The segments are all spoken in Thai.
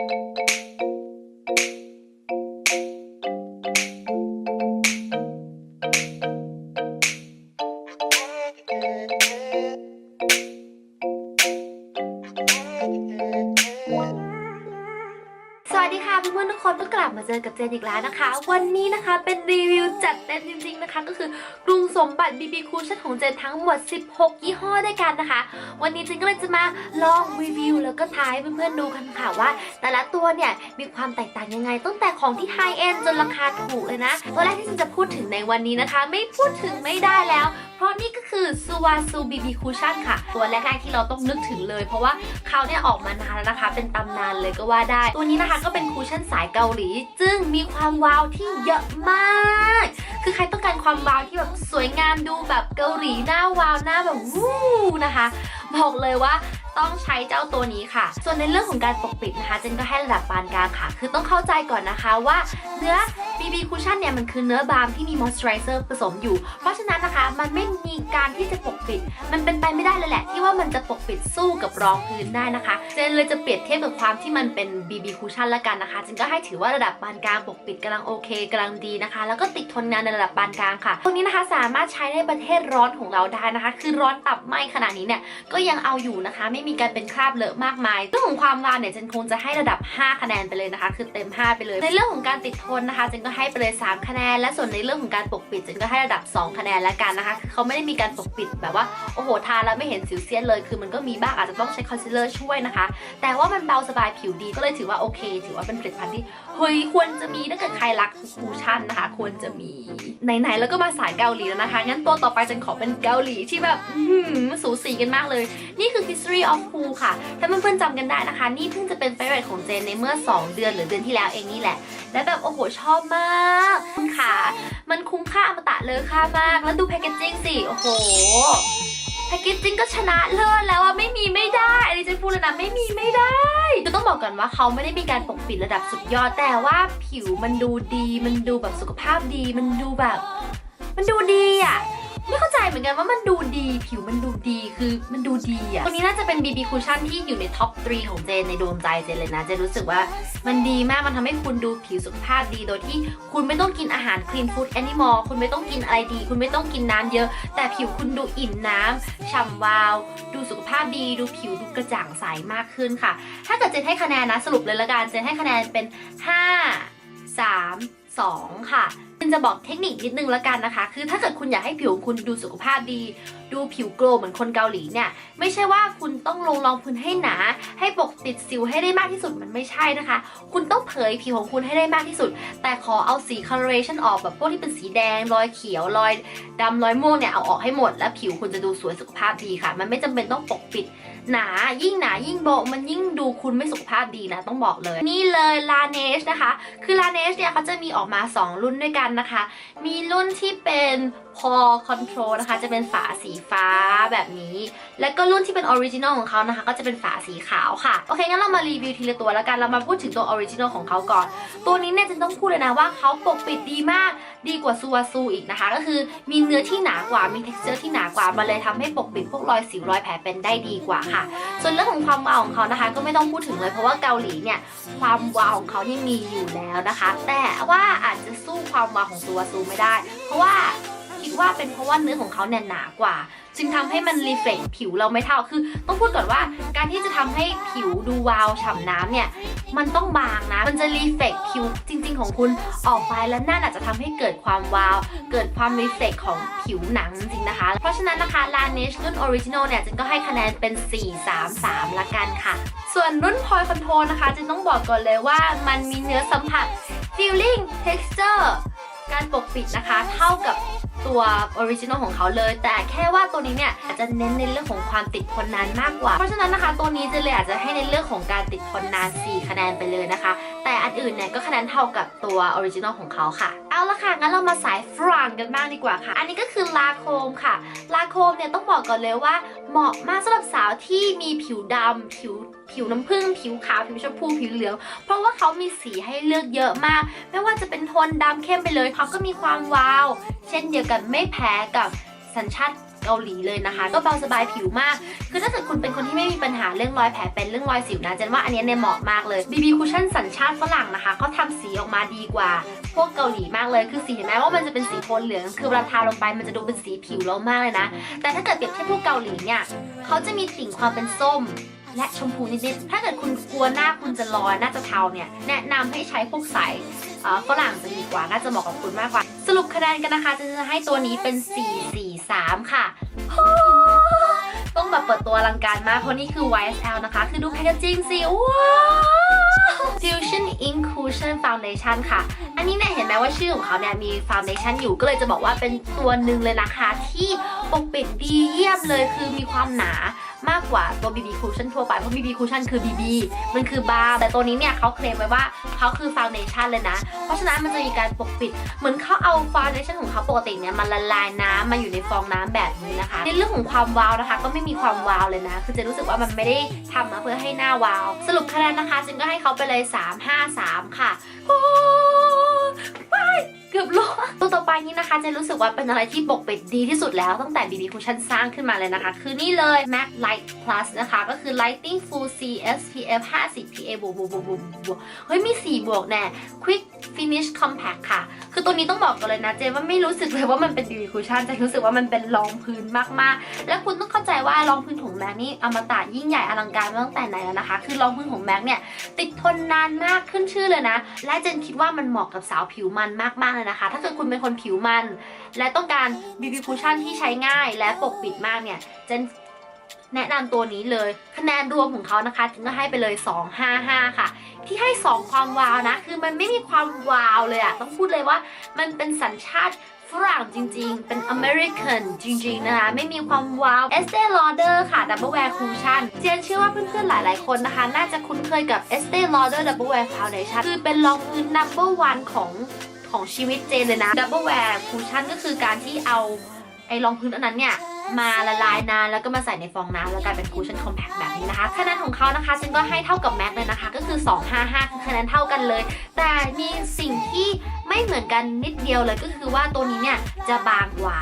สวัสดีค่ะเพื่อนๆทุกคนก็กลับมาเจอกับเจนอีกแล้วนะคะ วันนี้นะคะเป็นรีวิวจัดเต็มจริงๆนะคะ ก็คือก สมบัติ BB Cushion ของเจนทั้งหมด 16 ยี่ห้อด้วยกันนะคะ วันนี้เจนก็เลยจะมาลองรีวิว แล้วก็ทายเพื่อนๆดูกันค่ะว่า แต่ละตัวเนี่ยมีความแตกต่างยังไง ตั้งแต่ของที่ไฮเอ็นจนราคาถูกเลยนะ ตัวแรกที่เจนจะพูดถึงในวันนี้นะคะ ไม่พูดถึงไม่ได้แล้ว เพราะนี่ก็คือ s u w a s u BB Cushion ค่ะ ตัวแรกๆที่เราต้องนึกถึงเลย เพราะว่าเขาเนี่ยออกมานานแล้วนะคะ เป็นตำนานเลยก็ว่าได้ ตัวนี้นะคะก็เป็นคูชั่นสายเกาหลีซึ่งมีความว้าวที่เยอะมาก คือใครต้องการความว้าวที่แบบสวยยงามดูแบบเกาหลีหน้าว้าวหน้าแบบวู้นะคะ บอกเลยว่าต้องใช้เจ้าตัวนี้ค่ะ ส่วนในเรื่องของการปกปิดนะคะเจนก็ให้ระดับปานกลางค่ะ คือต้องเข้าใจก่อนนะคะว่าเนื้อ BB Cushion เนี่ยมันคือเนื้อบาล์มที่มี moisturizer ผสมอยู่ เพราะฉะนั้นนะคะมันไม่มีการที่จะปกปิด มันเป็นไปไม่ได้เลยแหละ ที่ว่ามันจะปกปิดสู้กับรองพื้นได้นะคะเจนเลยจะเปรียบเทียบกับความที่มันเป็น BB Cushion ละกันนะคะเจนก็ให้ถือว่าระดับปานกลางปกปิดกำลังโอเคกำลังดีนะคะ แล้วก็ติดทนนานในระดับปานกลางค่ะตรงนี้นะคะสามารถใช้ในประเทศร้อนของเราได้นะคะ คือร้อนตับไหมขนาดนี้เนี่ยก็ยังเอาอยู่นะคะ ไม่มีการเป็นคราบเลอะมากมายเรื่องของความวานเนี่ยเจนคงจะให้ระดับ 5 คะแนนไปเลยนะคะ คือเต็ม 5 ไปเลย ในเรื่องของการติดทนนะคะเจนก็ให้ไปเลย 3 คะแนน และส่วนในเรื่องของการปกปิดเจนก็ให้ระดับ 2 คะแนนแล้วกันนะคะเขาไม่ได้มีการปกปิดแบบว่าโอ้โหทาแล้วไม่เห็นสิวเซียนเลย คือมันก็มีบ้างอาจจะต้องใช้คอนซีลเลอร์ช่วยนะคะ แต่ว่ามันเบาสบายผิวดีก็เลยถือว่าโอเค ถือว่าเป็นผลิตภัณฑ์ที่เฮ้ยควรจะมีถ้าเกิดใครรักคูชั่นนะคะ ควรจะมีไหนๆแล้วก็มาสายเกาหลีแล้วนะคะงั้นตัวต่อไปเจนขอเป็นเกาหลีที่แบบหือสูสีกันมากเลย นี่คือ History of Cool ค่ะ ถ้าเพื่อนๆจำกันได้นะคะ นี่เพิ่งจะเป็น favorite ของเจนในเมื่อ 2 เดือนหรือเดือนที่แล้วเองนี่แหละ และแบบโอ้โหชอบมากค่ะ มันคุ้มค่าอมตะเลยค่ามาก แล้วดูแพคเกจจิ้งสิ โอ้โห แพคเกจจิ้งก็ชนะเลิศแล้วอะไม่มีไม่ได้อันนี้จนพูดเลยนะไม่มีไม่ได้คือต้องบอกก่อนว่าเขาไม่ได้มีการปกปิดระดับสุดยอด แต่ว่าผิวมันดูดี มันดูแบบสุขภาพดี มันดูแบบ มันดูดีอะ ไม่เข้าใจเหมือนกันว่ามันดูดีผิวมันดูดีคือมันดูดีอะตัวนี้น่าจะเป็น BB Cushion ที่อยู่ในท็อป 3 ของเจนในดวงใจเจนเลยนะ เจนรู้สึกว่ามันดีมากมันทำให้คุณดูผิวสุขภาพดีโดยที่คุณไม่ต้องกินอาหาร clean food anymore คุณไม่ต้องกินอะไรดี คุณไม่ต้องกินน้ำเยอะ แต่ผิวคุณดูอิ่มน้ำฉ่ำวาว ดูสุขภาพดี ดูผิวดูกระจ่างใสมากขึ้นค่ะ ถ้าเกิดเจนให้คะแนนนะสรุปเลยละกันเจนให้คะแนนเป็น 5 3 2 ค่ะ จนจะบอกเทคนิคนิดนึงละกันนะคะ คือถ้าเกิดคุณอยากให้ผิวของคุณดูสุขภาพดี ดูผิวโกลว์เหมือนคนเกาหลีเนี่ย ไม่ใช่ว่าคุณต้องลงรองพื้นให้หนา ให้ปกปิดสิวให้ได้มากที่สุดมันไม่ใช่นะคะ คุณต้องเผยผิวของคุณให้ได้มากที่สุด แต่ขอเอาสี coloration ออกแบบพวกที่เป็นสีแดง รอยเขียว รอยดำรอยม่วงเนี่ยเอาออกให้หมด แล้วผิวคุณจะดูสวยสุขภาพดีค่ะ มันไม่จำเป็นต้องปกปิด หนายิ่งหนายิ่งโบะมันยิ่งดูคุณไม่สุขภาพดีนะต้องบอกเลย นี่เลยลาเนชนะคะ คือลาเนชเนี่ยเขาจะมีออกมา 2 รุ่นด้วยกันนะคะ มีรุ่นที่เป็น Pore Control นะคะ จะเป็นฝาสีฟ้าแบบนี้ แล้วก็รุ่นที่เป็นออริจินอลของเขานะคะ ก็จะเป็นฝาสีขาวค่ะ โอเคงั้นเรามารีวิวทีละตัวแล้วกัน เรามาพูดถึงตัวออริจินอลของเขาก่อน ตัวนี้เนี่ยจะต้องพูดเลยนะว่าเขาปกปิดดีมาก ดีกว่าซูวาซูอีกนะคะ ก็คือมีเนื้อที่หนากว่า มี texture ที่หนากว่า มันเลยทำให้ปกปิดพวกรอยสิวรอยแผลเป็นได้ดีกว่าค่ะ ส่วนเรื่องของความวาวของเขานะคะ ก็ไม่ต้องพูดถึงเลยเพราะว่าเกาหลีเนี่ยความวาวของเขานี่มีอยู่แล้วนะคะ แต่ว่าอาจจะสู้ความวาวของซูวาซูไม่ได้ เพราะว่า คิดว่าเป็นเพราะว่าเนื้อของเขาเนี่ยหนากว่า จึงทำให้มันรีเฟล็กผิวเราไม่เท่า คือ ต้องพูดก่อนว่าการที่จะทำให้ผิวดูวาวฉ่ำน้ำเนี่ยมันต้องบางนะ มันจะรีเฟล็กผิวจริง ๆ ของคุณออกไปแล้วนั่นอาจจะทำให้เกิดความวาว เกิดความรีเฟล็กของผิวหนังจริงนะคะ เพราะฉะนั้นนะคะ Laneige รุ่น Original เนี่ยจึงก็ให้คะแนนเป็น 4 3 3 ละกันค่ะ ส่วนรุ่น Poi Control นะคะจึงต้องบอกก่อนเลยว่ามันมีเนื้อสัมผัส feeling texture การปกปิดนะคะเท่ากับ ตัวออริจินอลของเขาเลย แต่แค่ว่าตัวนี้เนี่ยอาจจะเน้นในเรื่องของความติดทนนานมากกว่า เพราะฉะนั้นนะคะตัวนี้จะเลยอาจจะให้ในเรื่องของการติดทนนาน 4 คะแนนไปเลยนะคะ แต่อันอื่นเนี่ยก็คะแนนเท่ากับตัวออริจินอลของเขาค่ะ เอาละค่ะงั้นเรามาสายฝรั่งกันบ้างดีกว่าค่ะ อันนี้ก็คือลาโคมค่ะ ลาโคมเนี่ยต้องบอกก่อนเลยว่า เหมาะมากสำหรับสาวที่มีผิวดำผิวผิวน้ำผึ้งผิวขาว ผิวชมพู ผิวเหลือง เพราะว่าเขามีสีให้เลือกเยอะมาก ไม่ว่าจะเป็นโทนดำเข้มไปเลยเขาก็มีความวาว เช่นเดียวกันไม่แพ้กับสัญชาติ เกาหลีเลยนะคะ ก็เบาสบายผิวมาก คือถ้าเกิดคุณเป็นคนที่ไม่มีปัญหาเรื่องรอยแผลเป็นเรื่องรอยสิวนะเจนว่าอันนี้เนี่ยเหมาะมากเลย BB Cushion สัญชาติฝรั่งนะคะเขาทำสีออกมาดีกว่า พวกเกาหลีมากเลยคือสีเห็นไหมว่ามันจะเป็นสีโทนเหลือง คือเวลาทาลงไปมันจะดูเป็นสีผิวเรามากเลยนะ แต่ถ้าเกิดเปรียบเทียบพวกเกาหลีเนี่ยเขาจะมีติ่งความเป็นส้มและชมพูนิดๆ ถ้าเกิดคุณกลัวหน้าคุณจะลอยหน้าจะเทาเนี่ย แนะนำให้ใช้พวกสายฝรั่งจะดีกว่า น่าจะเหมาะกับคุณมากกว่า สรุปคะแนนกันนะคะ จะให้ตัวนี้เป็น4 4 3 ค่ะ ต้องแบบเปิดตัวอลังการมาก เพราะนี่คือ YSL นะคะ คือดูแพคเกจจิ้งสิว้าว Fusion Inclusion Foundation ค่ะ อันนี้เนี่ยเห็นไหมว่าชื่อของเขาเนี่ยมี Foundation อยู่ก็เลยจะบอกว่าเป็นตัวหนึ่งเลยนะคะ ที่ปกปิดดีเยี่ยมเลยคือมีความหนา มากกว่าตัว BB Cushion ทั่วไป เพราะ BB Cushion คือ BB มันคือบาร์แต่ตัวนี้เนี่ยเขาเคลมไว้ว่าเขาคือ Foundation เลยนะ เพราะฉะนั้นมันจะมีการปกปิด เหมือนเขาเอา Foundation ของเขาปกติเนี่ยมันละลายน้ำมาอยู่ในฟองน้ำแบบนี้นะคะ ในเรื่องของความวาวนะคะ ก็ไม่มีความวาวเลยนะ คือจะรู้สึกว่ามันไม่ได้ทำมาเพื่อให้หน้าวาว สรุปคะแนนนะคะจึงก็ให้เขาไปเลย 3 5 3 ค่ะ เกือบล้มตัวต่อไปนี้นะคะเจะรู้สึกว่าเป็นอะไรที่ปกปิดดีที่สุดแล้วตั้งแต่ BB Cushion สร้างขึ้นมาเลยนะคะ คือนี่เลย MAC Light Plus นะคะ ก็คือ Lighting Full C SPF 50 PA บวกบวกบวกบวกบวกเฮ้ยมี 4 บวกแน่ Quick Finish Compact ค่ะ คือตัวนี้ต้องบอกกันเลยนะเจนว่าไม่รู้สึกเลยว่ามันเป็น BB Cushion จะรู้สึกว่ามันเป็นรองพื้นมากๆ และคุณต้องเข้าใจว่ารองพื้นของแม็กนี่อมตะยิ่งใหญ่อลังการมาตั้งแต่ไหนแล้วนะคะ คือรองพื้นของแม็กเนี่ยติดทนนานมากขึ้นชื่อเลยนะ และเจนคิดว่ามันเหมาะกับสาวผิวมันมากๆเลยนะคะ ถ้าเกิดคุณเป็นคนผิวมัน และต้องการ BB Cushion ที่ใช้ง่ายและปกปิดมากเนี่ยเจนแนะนำตัวนี้เลยคะแนนรวมของเขานะคะจึงก็ให้ไปเลย 255 ค่ะ ที่ให้ 2 ความวาวนะ คือมันไม่มีความวาวเลยอะต้องพูดเลยว่ามันเป็นสัญชาติฝรั่งจริงๆ เป็นอเมริกันจริงๆ นะคะ ไม่มีความวาว Estee Lauder ค่ะ Double Wear Cushion เจนเชื่อว่าเพื่อนๆ หลายๆ คนนะคะ น่าจะคุ้นเคยกับ Estee Lauder Double Wear Foundation คือเป็นรองพื้น number one ของ ของชีวิตเจนเลยนะดับเบิลแวร์คูชั่นก็คือการที่เอาไอ้รองพื้นอันนั้นเนี่ยมาละลายนานแล้วก็มาใส่ในฟองน้ำแล้วกลายเป็นคูชั่นคอมแพคแบบนี้นะคะคะแนนของเขานะคะซึ่งก็ให้เท่ากับแม็กเลยนะคะ ก็คือ 255คือคะแนนเท่ากันเลย แต่มีสิ่งที่ไม่เหมือนกันนิดเดียวเลยก็คือว่าตัวนี้เนี่ยจะบางกว่า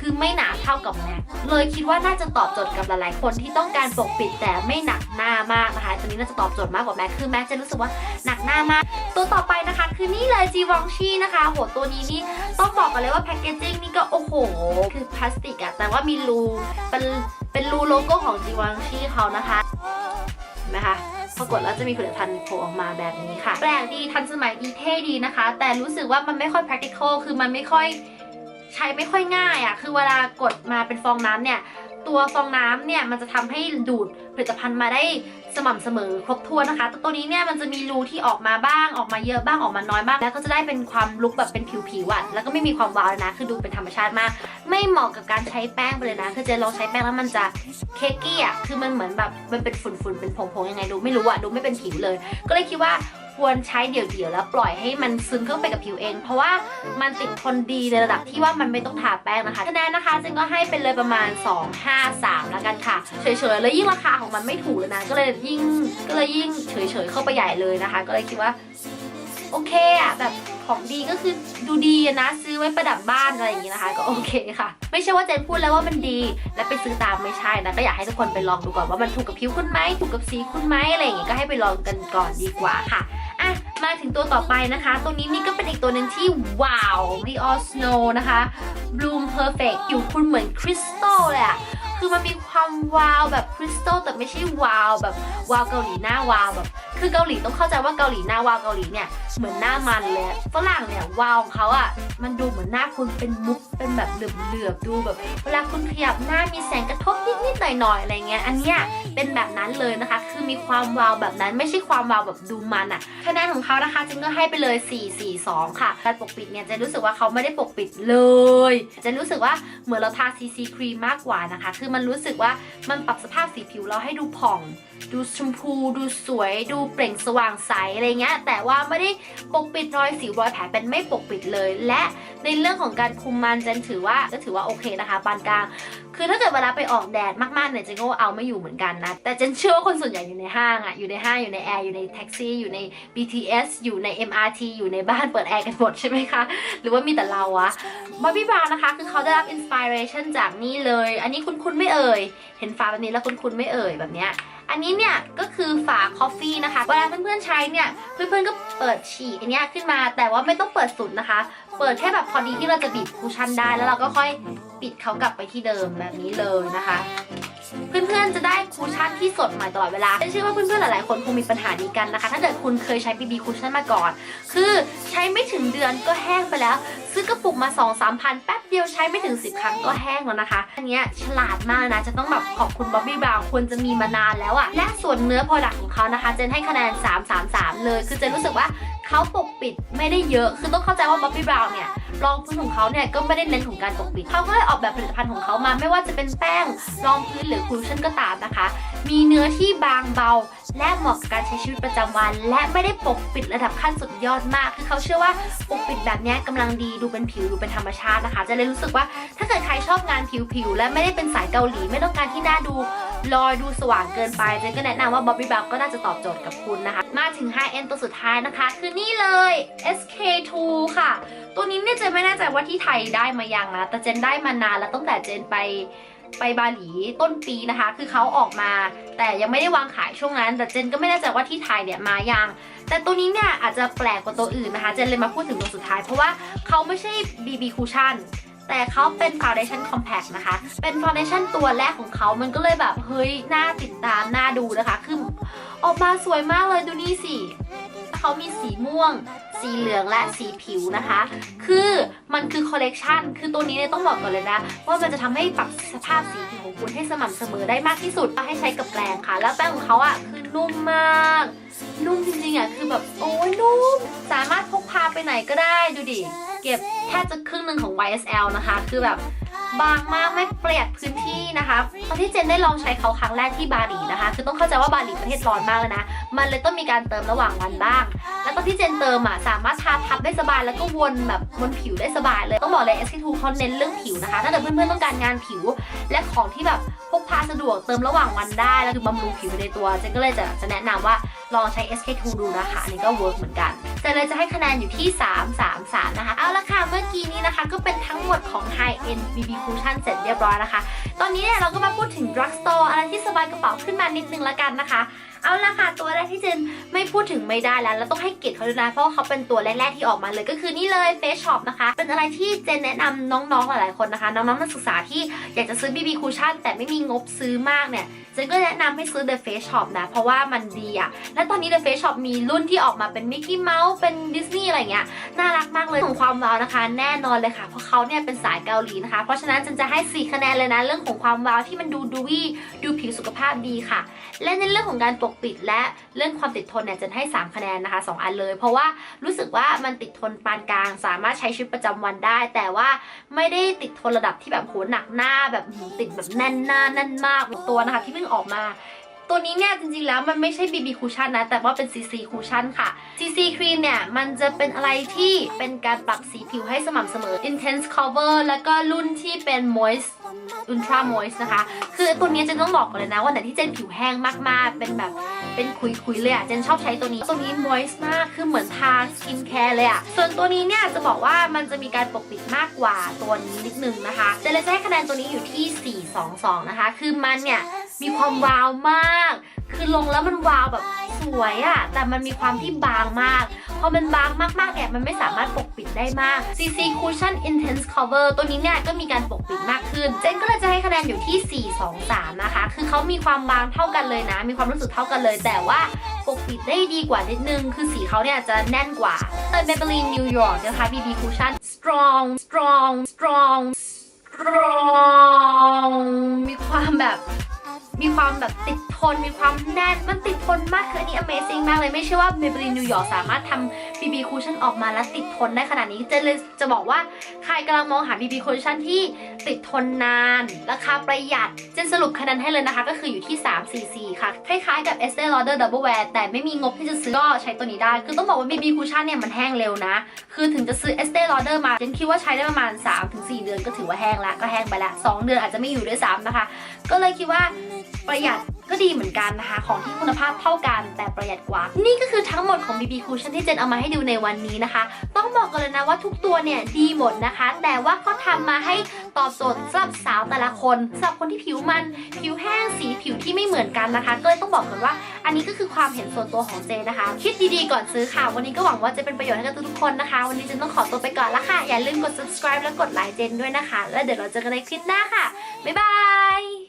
คือไม่หนาเท่ากับแม็กเลยคิดว่าน่าจะตอบโจทย์กับหลายๆ คนที่ต้องการปกปิดแต่ไม่หนักหน้ามากนะคะตัวนี้น่าจะตอบโจทย์มากกว่าแม็กคือแม็กจะรู้สึกว่าหนักหน้ามาก ตัวต่อไปนะคะ คือนี่เลยจีวองชีนะคะโหตัวนี้นี่ต้องบอกกันเลยว่าแพคเกจจิ้งนี่ก็โอ้โห คือพลาสติกอะแต่ว่ามีรูเป็นเป็นรูโลโก้ของจีวองชีเขานะคะเห็นไหมคะปรากฏแล้วจะมีผลิตภัณฑ์โผล่ออกมาแบบนี้ค่ะ แปลกดีทันสมัยดีเท่ดีนะคะ แต่รู้สึกว่ามันไม่ค่อย practical คือมันไม่ค่อย ใช้ไม่ค่อยง่ายอะคือเวลากดมาเป็นฟองน้ำเนี่ยตัวฟองน้ำเนี่ยมันจะทำให้ดูดผลิตภัณฑ์มาได้สม่ำเสมอครบถ้วนนะคะแต่ตัวนี้เนี่ยมันจะมีรูที่ออกมาบ้างออกมาเยอะบ้างออกมาน้อยบ้างแล้วก็จะได้เป็นความลุกแบบเป็นผิวๆอะแล้วก็ไม่มีความวาวเลยนะคือดูเป็นธรรมชาติมาก ไม่เหมาะกับการใช้แป้งไปเลยนะคือเจนลองใช้แป้งแล้วมันจะเคกกี้อะคือมันเหมือนแบบมันเป็นฝุ่นๆเป็นผงๆยังไงดูไม่รู้อะดูไม่เป็นผิวเลย ก็เลยคิดว่าควรใช้เดี่ยวๆแล้วปล่อยให้มันซึมเข้าไปกับผิวเอง เพราะว่ามันติดทนดีในระดับที่ว่ามันไม่ต้องทาแป้งนะคะคะแนนนะคะจึงก็ให้เป็นเลยประมาณ 2 5 3 แล้วกันค่ะ เฉยๆ แล้วยิ่งราคาของมันไม่ถูกเลยนะ ก็เลยยิ่งก็เลยยิ่งเฉยๆ เข้าไปใหญ่เลยนะคะ ก็เลยคิดว่า โอเคอะแบบ ของดีก็คือดูดีอะนะซื้อไว้ประดับบ้านอะไรอย่างงี้นะคะ ก็โอเคค่ะ ไม่ใช่ว่าเจนพูดแล้วว่ามันดี แล้วไปซื้อตามไม่ใช่นะก็อยากให้ทุกคนไปลองดูก่อนว่ามันถูกกับผิวคุณไหมถูกกับสีคุณไหมอะไรอย่างงี้ก็ให้ไปลองกันก่อนดีกว่าค่ะอะมาถึงตัวต่อไปนะคะ ตัวนี้นี่ก็เป็นอีกตัวหนึ่งที่ว้าว Dior Snow นะคะ Bloom Perfect ผิวคุณเหมือนคริสตัลเลยอะ คือมันมีความวาวแบบคริสตัลแต่ไม่ใช่วาวแบบวาวเกาหลีหน้าวาวแบบ คือเกาหลีต้องเข้าใจว่าเกาหลีหน้าวาวเกาหลีเนี่ยเหมือนหน้ามันเลยฝรั่งเนี่ยวาวของเขาอะมันดูเหมือนหน้าคุณเป็นมุกเป็นแบบเหลือบๆดูแบบ เวลาคุณขยับหน้ามีแสงกระทบนิดๆหน่อยๆอะไรเงี้ยอันเนี้ยเป็นแบบนั้นเลยนะคะ คือมีความวาวแบบนั้นไม่ใช่ความวาวแบบดูมันอะคะแนนของเขานะคะจึงก็ให้ไปเลย 4 4 2 ค่ะการปกปิดเนี่ยจะรู้สึกว่าเขาไม่ได้ปกปิดเลย จะรู้สึกว่าเหมือนเราทาซีซีครีมมากกว่านะคะคือมันรู้สึกว่ามันปรับสภาพสีผิวเราให้ดูผ่อง ดูชมพู ดูสวย ดูเปล่งสว่างใสอะไรเงี้ย แต่ว่าไม่ได้ปกปิดรอยสิวรอยแผลเป็นไม่ปกปิดเลย และในเรื่องของการคุมมันเจนถือว่าก็ถือว่าโอเคนะคะปานกลาง คือถ้าเกิดเวลาไปออกแดดมากๆเนี่ยเจนก็เอาไม่อยู่เหมือนกันนะ แต่เจนเชื่อว่าคนส่วนใหญ่อยู่ในห้างอะอยู่ในห้างอยู่ในแอร์อยู่ในแท็กซี่อยู่ใน BTS อยู่ใน MRT อยู่ในบ้านเปิดแอร์กันหมดใช่ไหมคะ หรือว่ามีแต่เราอะบอบบี้บราวน์นะคะ คือเขาได้รับอินสปิเรชันจากนี่เลย อันนี้คุณคุณไม่เอ่ย เห็นฝาแบบนี้แล้วคุณคุณไม่เอ่ยแบบเนี้ย อันนี้เนี่ยก็คือฝาคอฟฟี่นะคะ เวลาเพื่อนๆใช้เนี่ยเพื่อนๆก็เปิดฉีกอันเนี้ยขึ้นมา แต่ว่าไม่ต้องเปิดสุดนะคะ เปิดแค่แบบพอดีที่เราจะบีบคูชั่นได้ แล้วเราก็ค่อยปิดเขากลับไปที่เดิมแบบนี้เลยนะคะ เพื่อนๆจะได้คูชั่นที่สดใหม่ตลอดเวลาเชื่อว่าเพื่อนๆหลายๆคนคงมีปัญหานี้กันนะคะ ถ้าเกิดคุณเคยใช้บีบีคูชั่นมาก่อน คือ ใช้ไม่ถึงเดือนก็แห้งไปแล้ว ซื้อกระปุกมา 2 3พันแป๊บเดียวใช้ไม่ถึง 10 ครั้งก็แห้งแล้วนะคะ อันเนี้ยฉลาดมากนะ จะต้องแบบขอบคุณบ๊อบบี้บราวน์ควรจะมีมานานแล้วอะและส่วนเนื้อพอดักของเขานะคะ เจนให้คะแนน 3 3 3 เลย คือเจนรู้สึกว่า เขาปกปิดไม่ได้เยอะ คือต้องเข้าใจว่าบ๊อบบี้บราวน์เนี่ยรองพื้นของเขาเนี่ยก็ไม่ได้เน้นของการปกปิด เขาก็เลยออกแบบผลิตภัณฑ์ของเขามา ไม่ว่าจะเป็นแป้งรองพื้นหรือคูชั่นก็ตามนะคะ มีเนื้อที่บางเบา และเหมาะกับการใช้ชีวิตประจำวัน และไม่ได้ปกปิดระดับขั้นสุดยอดมาก คือเขาเชื่อว่าปกปิดแบบนี้ยกำลังดีดูเป็นผิวดูเป็นธรรมชาตินะคะ จะเลยรู้สึกว่าถ้าเกิดใครชอบงานผิวๆและไม่ได้เป็นสายเกาหลีไม่ต้องการที่หน้าดู ลอยดูสว่างเกินไปเจนก็แนะนำว่า Bobbi b r o w n ก็น่าจะตอบโจทย์กับคุณนะคะ มาถึง High End ตัวสุดท้ายนะคะ คือนี่เลย SK2 ค่ะ ตัวนี้เนี่ยเจนไม่แน่ใจว่าที่ไทยได้มายังนะ แต่เจนได้มานานแล้วตั้งแต่เจนไปไปบาหลีต้นปีนะคะ คือเขาออกมา แต่ยังไม่ได้วางขายช่วงนั้น แต่เจนก็ไม่แน่ใจว่าที่ไทยเนี่ยมายัง แต่ตัวนี้เนี่ยอาจจะแปลกกว่าตัวอื่นนะคะ เจนเลยมาพูดถึงตัวสุดท้าย เพราะว่าเขาไม่ใช่ BB Cushion แต่เขาเป็น Foundation Compact นะคะ เป็น Foundation ตัวแรกของเขามันก็เลยแบบ เฮ้ย น่าติดตาม น่าดูนะคะ คือออกมาสวยมากเลยดูนี่สิเขามีสีม่วง สีเหลือง และสีผิวนะคะ คือมันคือคอลเลกชัน คือตัวนี้เนี่ยต้องบอกก่อนเลยนะ ว่ามันจะทำให้ปรับสภาพสีผิวของคุณให้สม่ำเสมอได้มากที่สุดให้ใช้กับแปรงค่ะ แล้วแป้งของเขาอะคือนุ่มมาก นุ่มจริงๆอะ คือแบบโอ้ยนุ่ม สามารถพกพาไปไหนก็ได้ดูดิ เก็บแทบจะครึ่งหนึ่งของ YSL นะคะ คือแบบบางมากไม่เปรียกพื้นที่นะคะ ตอนที่เจนได้ลองใช้เขาครั้งแรกที่บาหลีนะคะ คือต้องเข้าใจว่าบาหลีประเทศร้อนมากเลยนะ มันเลยต้องมีการเติมระหว่างวันบ้าง แล้วตอนที่เจนเติมอะสามารถทาทับได้สบายแล้วก็วนแบบบนผิวได้สบายเลย ต้องบอกเลย SK2 เขาเน้นเรื่องผิวนะคะ ถ้าเกิดเพื่อนๆต้องการงานผิว และของที่แบบพกพาสะดวกเติมระหว่างวันได้ แล้วคือบำรุงผิวในตัว เจนก็เลยจะจะแนะนำว่าลองใช้ SK2 ดูนะคะ อันนี้ก็เวิร์กเหมือนกัน เจนเลยจะให้คะแนนอยู่ที่ 3 3 3 นะคะ เอาละค่ะเมื่อกี้นี้นะคะก็เป็นทั้งหมดของ High End BB Cushion เสร็จเรียบร้อยนะคะ ตอนนี้เนี่ยเราก็มาพูดถึง Drug Store อะไรที่สบายกระเป๋าขึ้นมานิดนึงละกันนะคะเอาละค่ะตัวแรกที่เจนไม่พูดถึงไม่ได้แล้ว แล้วต้องให้เกียรติเขาด้วยนะ เพราะว่าเขาเป็นตัวแรก ๆ ที่ออกมาเลยก็คือนี่เลย Face Shop นะคะ เป็นอะไรที่เจนแนะนำน้องๆหลายๆคนนะคะ น้องๆนักศึกษาที่อยากจะซื้อ BB Cushion แต่ไม่มีงบซื้อมากเนี่ยเจนก็แนะนำให้ซื้อ The Face Shop นะ เพราะว่ามันดีอะและตอนนี้ The Face Shop มีรุ่นที่ออกมาเป็น Mickey Mouse เป็นดิสนีย์อะไรเงี้ยน่ารักมากเลยของความว้าวนะคะ แน่นอนเลยค่ะ เพราะเขาเนี่ยเป็นสายเกาหลีนะคะ เพราะฉะนั้นฉันจะให้ 4 คะแนนเลยนะเรื่องของความว้าวที่มันดูดูวี่ดูผิวสุขภาพดีค่ะ และในเรื่องของการปกปิดและเรื่องความติดทนเนี่ยจะให้ 3 คะแนนนะคะ 2 อันเลย เพราะว่ารู้สึกว่ามันติดทนปานกลาง สามารถใช้ชีวิตประจำวันได้ แต่ว่าไม่ได้ติดทนระดับที่แบบโหหนักหน้าแบบติดแบบแน่นหน้าแน่นมากตัวนะคะที่เพิ่งออกมา ตัวนี้เนี่ยจริงๆแล้วมันไม่ใช่ BB Cushion นะ แต่ว่าเป็น CC Cushion ค่ะ CC Cream เนี่ยมันจะเป็นอะไรที่เป็นการปรับสีผิวให้สม่ำเสมอ Intense Cover แล้วก็รุ่นที่เป็น Moist Ultra Moist นะคะ คือตัวนี้เจนต้องบอกก่อนเลยนะว่าไหนที่เจนผิวแห้งมากๆ เป็นแบบเป็นขุยๆเลยอะเจนชอบใช้ตัวนี้ ตัวนี้ moist มากคือเหมือนทาสกินแคร์เลยอะส่วนตัวนี้เนี่ยจะบอกว่ามันจะมีการปกปิดมากกว่าตัวนี้นิดนึงนะคะเจนเลยจะให้คะแนนตัวนี้อยู่ที่ 422 นะคะ คือมันเนี่ย มีความวาวมาก คือลงแล้วมันวาวแบบสวยอะแต่มันมีความที่บางมาก พอมันบางมากๆเนี่ยมันไม่สามารถปกปิดได้มาก CC Cushion Intense Cover ตัวนี้เนี่ยก็มีการปกปิดมากขึ้น เจนก็เลยจะให้คะแนนอยู่ที่ 423 นะคะ คือเขามีความบางเท่ากันเลยนะ มีความรู้สึกเท่ากันเลย แต่ว่าปกปิดได้ดีกว่านิดนึง คือสีเขาเนี่ยจะแน่นกว่าเออ Maybelline New York นะคะ BB Cushion strong strong strong strong มีความแบบ มีความแบบติดทน มีความแน่น มันติดทนมากคืออันนี้ Amazing มากเลย ไม่ใช่ว่า Maybelline New York สามารถทำ BB Cushion ออกมาและติดทนได้ขนาดนี้เจนเลยจะบอกว่าใครกำลังมองหา BB Cushion ที่ติดทนนาน ราคาประหยัด เจนสรุปคะแนนให้เลยนะคะ ก็คืออยู่ที่ 344 ค่ะ คล้ายๆกับ Estee Lauder Double Wear แต่ไม่มีงบที่จะซื้อก็ใช้ตัวนี้ได้ คือต้องบอกว่า BB Cushion เนี่ยมันแห้งเร็วนะ คือถึงจะซื้อ Estee Lauder มาเจนคิดว่าใช้ได้ประมาณ 3-4 เดือนก็ถือว่าแห้งละก็แห้งไปละ2เดือนอาจจะไม่อยู่ด้วยซ้ำนะคะ ก็เลยคิดว่าประหยัดก็ดีเหมือนกันนะคะ ของที่คุณภาพเท่ากันแต่ประหยัดกว่า นี่ก็คือทั้งหมดของ BB Cushion ที่เจนเอามาให้ดูในวันนี้นะคะ ต้องบอกกันเลยนะว่าทุกตัวเนี่ยดีหมดนะคะ แต่ว่าก็ทำมาให้ตอบโจทย์สำหรับสาวแต่ละคนสำหรับคนที่ผิวมัน ผิวแห้งสีผิวที่ไม่เหมือนกันนะคะ ก็เลยต้องบอกกันว่า อันนี้ก็คือความเห็นส่วนตัวของเจนนะคะ คิดดีๆก่อนซื้อค่ะ วันนี้ก็หวังว่าจะเป็นประโยชน์ให้กับทุกๆคนนะคะ วันนี้เจนต้องขอตัวไปก่อนละค่ะอย่าลืมกด subscribe และกดไลค์เจนด้วยนะคะ แล้วเดี๋ยวเราเจอกันในคลิปหน้าค่ะบ๊ายบาย